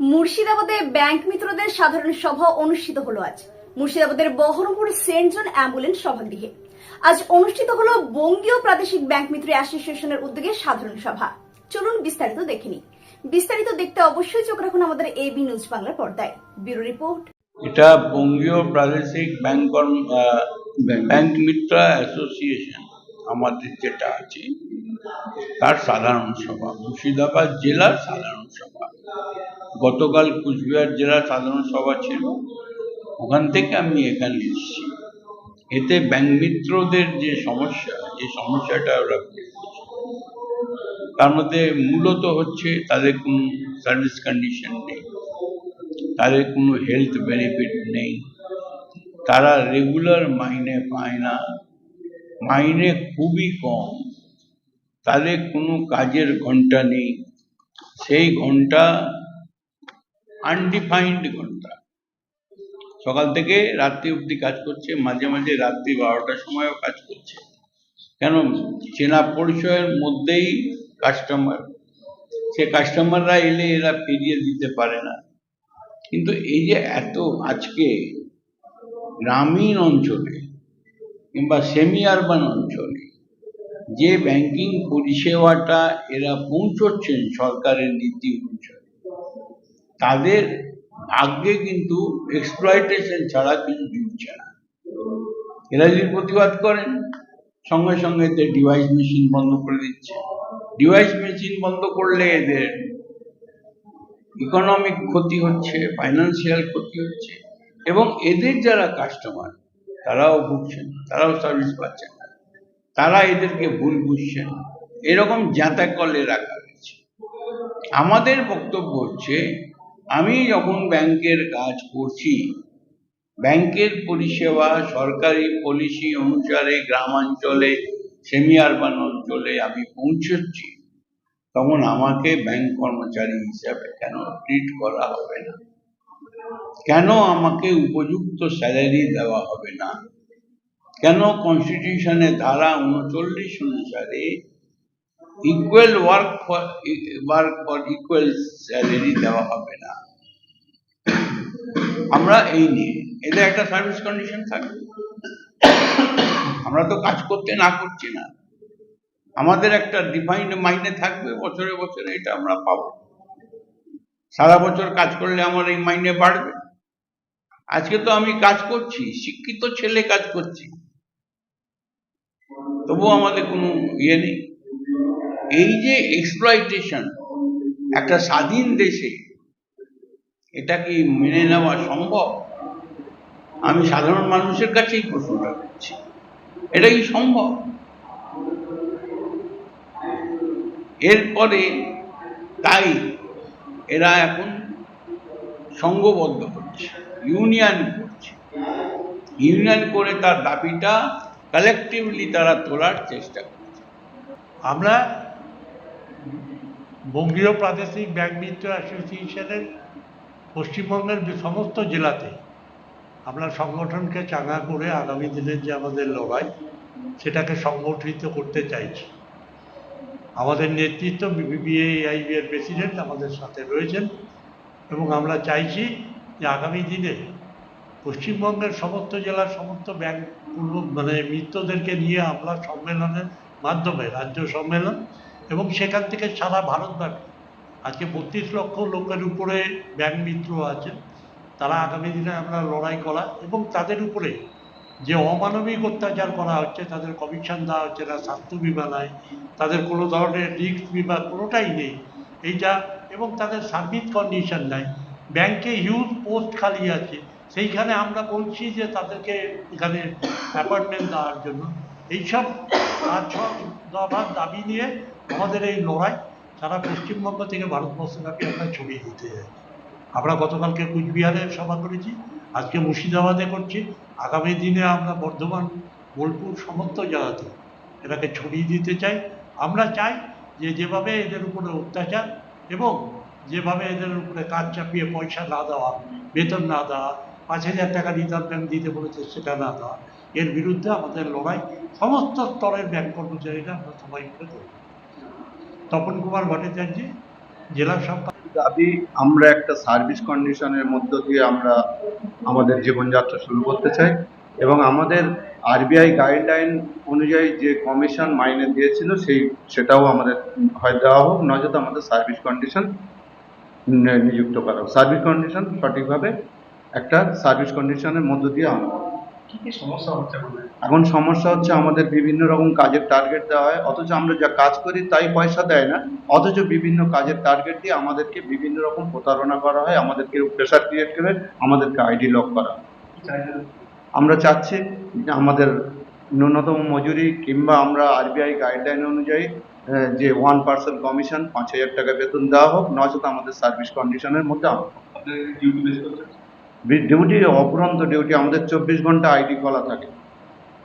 মুর্শিদাবাদে ব্যাংক মিত্রদের সাধারণ সভা অনুষ্ঠিত হলো আজ। মুর্শিদাবাদের বহরমপুর সেন্ট জন অ্যাম্বুলেন্স সভাগৃহে। আজ অনুষ্ঠিত হলো বঙ্গীয় প্রাদেশিক ব্যাংক মিত্র অ্যাসোসিয়েশনের উদ্যোগে সাধারণ সভা। চলুন বিস্তারিত দেখে নিই। বিস্তারিত দেখতে অবশ্যই চোখ রাখুন আমাদের এবি নিউজ বাংলার পর্দায়। Bureau report. এটা বঙ্গীয় প্রাদেশিক ব্যাংক ব্যাংক মিত্র অ্যাসোসিয়েশন আমাদের যেটা আছে তার সাধারণ সভা। মুর্শিদাবাদ জেলার সাধারণ সভা। গতকাল কুচবিহার জেলা সাধারণ সভা ছিল। ওখান থেকে আমি এখানে এসেছি। এতে ব্যাংক মিত্রদের যে সমস্যা, যে সমস্যাটা ওরা তার মধ্যে মূলত হচ্ছে তাদের কোনো সার্ভিস কন্ডিশন নেই। তাদের কোনো হেলথ বেনিফিট নেই। তারা রেগুলার মাইনে পায় না। মাইনে খুবই কম। তাদের কোনো কাজের ঘণ্টা নেই। সেই ঘণ্টা আনডিফাইন্ড ঘণ্টা। সকাল থেকে রাত্রি অবধি কাজ করছে, মাঝে মাঝে রাত্রি বারোটার সময়ও কাজ করছে। কেন? চেনা পরিচয়ের মধ্যেই কাস্টমার সে কাস্টমাররা এলে এরা ফিরিয়ে দিতে পারে না। কিন্তু এই যে এত আজকে গ্রামীণ অঞ্চলে কিংবা সেমি আরবান অঞ্চলে যে ব্যাংকিং পরিষেবাটা এরা পৌঁছচ্ছেন সরকারের নীতি অনুসারে তাদের আগে কিন্তু এক্সপ্লয়টেশন ছাড়া কিছু জুটছে না। এরা যদি প্রতিবাদ করেন, সঙ্গে সঙ্গে এদের ডিভাইস মেশিন বন্ধ করে দিচ্ছে। ডিভাইস মেশিন বন্ধ করলে এদের ইকোনমিক ক্ষতি হচ্ছে ফাইন্যান্সিয়াল ক্ষতি হচ্ছে, এবং এদের যারা কাস্টমার তারাও ভুগছেন, তারাও সার্ভিস পাচ্ছেন না। তারা এদেরকে ভুল বুঝছেন, এরকম জাঁতা কলে রাখা হয়েছে আমাদের বক্তব্য হচ্ছে আমি যখন ব্যাংকের কাজ করছি, ব্যাংকের পরিষেবা সরকারি পলিসি অনুসারে গ্রামাঞ্চলে সেমি আরবান অঞ্চলে আমি পৌঁছচ্ছি, তখন আমাকে ব্যাংক কর্মচারী হিসাবে কেন ট্রিট করা হবে না? কেন আমাকে উপযুক্ত স্যালারি দেওয়া হবে না? কেন কনস্টিটিউশনের ধারা উনচল্লিশ অনুসারে equal work for work for equal salary দেওয়া হবে না। আমরা এই নিয়ে এদের একটা সার্ভিস কন্ডিশন থাকবে। আমরা তো কাজ করতে না করছি না। আমাদের একটা ডিফাইন্ড মাইনে থাকবে, বছরে বছরে এটা আমরা পাবো। সারা বছর কাজ করলে আমার এই মাইনে বাড়বে। আজকে তো আমি কাজ করছি, শিক্ষিত ছেলে কাজ করছি। তবুও আমাদের কোনো ইয়ে নেই। এই যে এক্সপ্লয়টেশন একটা স্বাধীন দেশে এটা কি মেনে নেওয়া সম্ভব? আমি সাধারণ মানুষের কাছেই প্রশ্নটা করছি। এটা কি সম্ভব? এরপরে তাই এরা এখন সংঘবদ্ধ হচ্ছে ইউনিয়ন করছে। ইউনিয়ন করে তার দাবিটা কালেকটিভলি তারা তোলার চেষ্টা করছে। আমরা বঙ্গীয় প্রাদেশিক ব্যাংক মিত্র অ্যাসোসিয়েশনের পশ্চিমবঙ্গের সমস্ত জেলাতে আমরা সংগঠনকে চাঙা করে আগামী দিনের যে আমাদের লড়াই, সেটাকে সংগঠিত করতে চাইছি। আমাদের নেতৃত্ব বিবিআইবি এর প্রেসিডেন্ট আমাদের সাথে রয়েছেন এবং আমরা চাইছি যে আগামী দিনে পশ্চিমবঙ্গের সমস্ত জেলার সমস্ত ব্যাংক মানে মিত্রদেরকে নিয়ে আমরা সম্মেলনের মাধ্যমে রাজ্য সম্মেলন এবং সেখান থেকে সারা ভারতব্যাপী, আজকে বত্রিশ লক্ষ লোকের উপরে ব্যাংক মিত্র আছে। তারা আগামী দিনে আমরা লড়াই করা এবং তাদের উপরে যে অমানবিক অত্যাচার করা হচ্ছে, তাদের কমিশন দেওয়া হচ্ছে না, স্বাস্থ্য বিমা নাই, তাদের কোনো ধরনের রিস্ক বিমা কোনোটাই নেই। এইটা এবং তাদের সার্ভিস কন্ডিশন নাই। ব্যাংকে হিউজ পোস্ট খালি আছে। সেইখানে আমরা বলছি যে তাদেরকে এখানে অ্যাপয়েন্টমেন্ট দেওয়ার জন্য। এইসব দাবি নিয়ে আমাদের এই লড়াই সারা পশ্চিমবঙ্গ থেকে ভারতবর্ষব্যাপী আমরা ছড়িয়ে দিতে চাই। আমরা গতকালকে কুচবিহারে সভা করেছি, আজকে মুর্শিদাবাদে করছি। আগামী দিনে আমরা বর্ধমান, বোলপুর সমস্ত জায়গাতে এটাকে ছড়িয়ে দিতে চাই। আমরা চাই যে যেভাবে এদের উপরে অত্যাচার এবং যেভাবে এদের উপরে কাজ চাপিয়ে পয়সা না দেওয়া, বেতন না দেওয়া, পাঁচ হাজার টাকা রিজার্ভ ব্যাঙ্ক দিতে বলেছে সেটা না দেওয়া, এর বিরুদ্ধে আমাদের লড়াই সমস্ত স্তরের ব্যাংক কর্মচারীরা আমরা সবাই মিলে করব তপন কুমার ভট্টাচার্য, জেলা সরকার দাবি আমরা একটা সার্ভিস কন্ডিশনের মধ্য দিয়ে আমরা আমাদের জীবনযাত্রা শুরু করতে চাই এবং আমাদের আরবিআই গাইডলাইন অনুযায়ী যে কমিশন মাইনে দিয়েছিল সেই, সেটাও আমাদের হয় দেওয়া হোক, নয়তো আমাদের সার্ভিস কন্ডিশন নিযুক্ত করা হোক। সার্ভিস কন্ডিশন সঠিকভাবে একটা সার্ভিস কন্ডিশনের মধ্য দিয়ে আনা এখন সমস্যা হচ্ছে আমাদের বিভিন্ন রকম কাজের টার্গেট দেওয়া হয় অথচ আমরা যা কাজ করি তাই পয়সা দেয় না অথচ বিভিন্ন কাজের টার্গেট দিয়ে আমাদেরকে বিভিন্ন রকম প্রতারণা করা হয় আমাদেরকে প্রেশার ক্রিয়েট করে আমাদেরকে আইডি লক করা আমরা চাচ্ছি আমাদের ন্যূনতম মজুরি কিংবা আমরা আরবিআই গাইডলাইন অনুযায়ী যে ওয়ান পার্সেন্ট কমিশন পাঁচ হাজার টাকা বেতন দেওয়া হোক নয়তো আমাদের সার্ভিস কন্ডিশনের মধ্যে আনা ডিউটি অপুরন্ত ডিউটি, আমাদের চব্বিশ ঘণ্টা আইডি খোলা থাকে।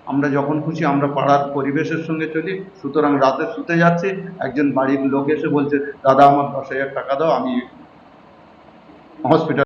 আমরা যখন খুশি আমরা পাড়ার পরিবেশের সঙ্গে চলি, সুতরাং রাতে শুতে যাচ্ছি, একজন বাড়ির লোক এসে বলছে, দাদা, আমার দশ হাজার টাকা দাও, আমি হসপিটাল